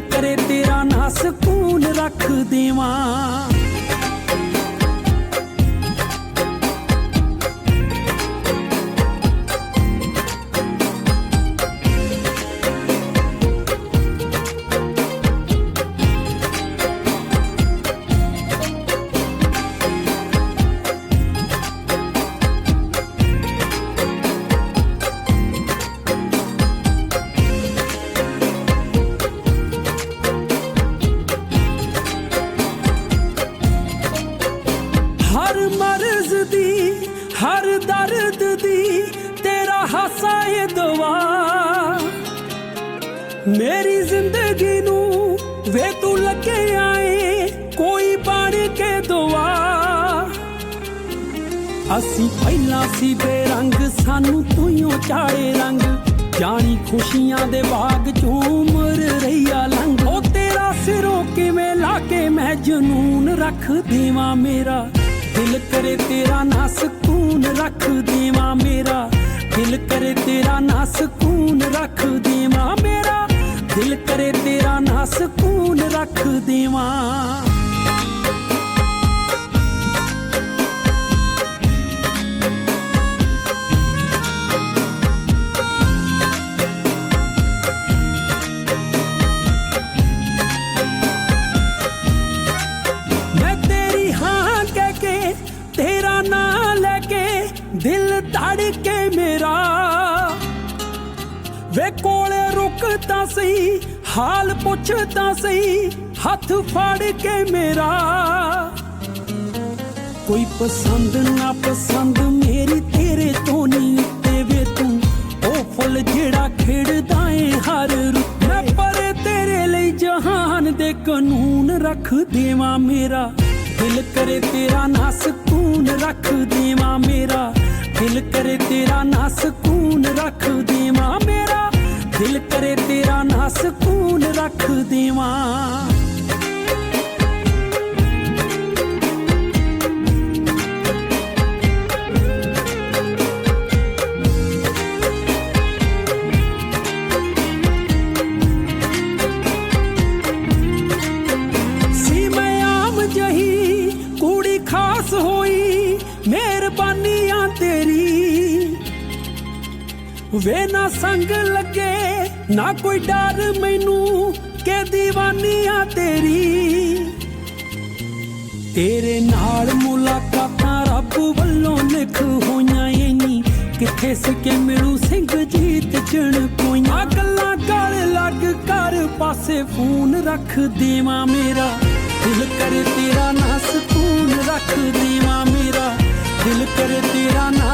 ਕਰੇ ਤੇਰਾ ਨਾ ਸਕੂਨ ਰੱਖ ਦੇਵਾਂ। ਹਾਸਾ ਦਵਾ ਮੇਰੀ ਜ਼ਿੰਦਗੀ ਨੂੰ ਵੇ ਤੂੰ ਲੱਗੇ ਆਏ, ਕੋਈ ਬਣ ਕੇ ਦੁਆ। ਅਸੀਂ ਪਹਿਲਾਂ ਸੀ ਬੇਰੰਗ, ਸਾਨੂੰ ਤੂੰ ਚਾੜੇ ਰੰਗ। ਜਾਣੀ ਖੁਸ਼ੀਆਂ ਦੇ ਬਾਗ ਚੋਂ ਉਮਰ ਰਹੀਆ ਲੰਘ। ਉਹ ਤੇਰਾ ਸਿਰੋਂ ਕਿਵੇਂ ਲਾ ਕੇ ਮੈਂ ਜਨੂਨ ਰੱਖ ਦੇਵਾਂ ਮੇਰਾ? ਦਿਲ ਕਰੇ ਤੇਰਾ ਨਾ ਸਕੂਨ ਰੱਖ ਦੇਵਾਂ ਮੇਰਾ। ਦਿਲ ਕਰੇ ਤੇਰਾ ਨਾ ਸਕੂਨ ਰੱਖ ਦੇਵਾਂ ਮੇਰਾ। ਦਿਲ ਕਰੇ ਤੇਰਾ ਨਾ ਸਕੂਨ ਰੱਖ ਦੇਵਾਂ। ਦਿਲ ਕੇ ਮੇਰਾ। ਵੇ ਕੋਲੇ ਰੁਕ ਤਾਂ ਸਹੀ, ਹਾਲ ਪੁੱਛਦਾ ਸਹੀ, ਹੱਥ ਫੜ ਕੇ ਮੇਰਾ। ਕੋਈ ਪਸੰਦ ਨਾ ਪਸੰਦ ਮੇਰੀ ਤੇਰੇ ਤੋਂ ਨਹੀਂ ਉੱਤੇ ਵੇ ਤੂੰ। ਉਹ ਫੁੱਲ ਜਿਹੜਾ ਖਿੜਦਾ ਏ ਹਰ ਰੁੱਤ। ਮੈਂ ਪਰ ਤੇਰੇ ਲਈ ਜਹਾਨ ਦੇ ਕਾਨੂੰਨ ਰੱਖ ਦੇਵਾਂ ਮੇਰਾ। ਦਿਲ ਕਰੇ ਤੇਰਾ ਨਾ ਸਕੂਨ ਰੱਖ ਦੇਵਾਂ ਮੇਰਾ। ਦਿਲ ਕਰੇ ਤੇਰਾ ਨਾ ਸਕੂਨ ਰੱਖ ਦੇਵਾਂ ਮੇਰਾ। ਦਿਲ ਕਰੇ ਤੇਰਾ ਨਾ ਸਕੂਨ ਰੱਖ ਦੇਵਾਂ। ਜਹੀ, ਕੁੜੀ ਖਾਸ ਹੋਈ ਵੇ ਨਾ ਸੰਗ ਲੱਗੇ, ਨਾ ਕੋਈ ਡਰ ਮੈਨੂੰ, ਕਿ ਦੀਵਾਨੀਆਂ ਤੇਰੀ। ਤੇਰੇ ਨਾਲ ਮੁਲਾਕਾਤਾਂ ਰੱਬ ਵੱਲੋਂ ਲਿਖ ਹੋਈਆਂ ਏ ਕਿੱਥੇ ਸੀ ਮਿਲੂ ਸਿੰਘ ਜੀਤ ਚਣ ਕੋਈਆਂ। ਗੱਲਾਂ ਕਰ ਲੱਗ ਕਰ ਪਾਸੇ ਫੋਨ ਰੱਖ ਦੇਵਾਂ ਮੇਰਾ। ਦਿਲ ਕਰੇ ਤੇਰਾ ਨਾ ਸਕੂਨ ਰੱਖ ਦੇਵਾਂ ਮੇਰਾ। ਦਿਲ ਕਰੇ ਤੇਰਾ ਨਾ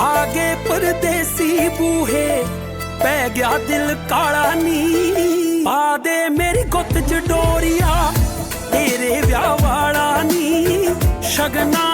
ਆਗੇ ਪਰਦੇਸੀ ਬੂਹੇ, ਪੈ ਗਿਆ ਦਿਲ ਕਾਲਾ ਨੀ ਪਾ ਦੇ ਮੇਰੀ ਗੁੱਤ ਚ ਡੋਰੀਆ, ਤੇਰੇ ਵਿਆਹ ਵਾਲਾ ਨੀ ਸ਼ਗਨਾ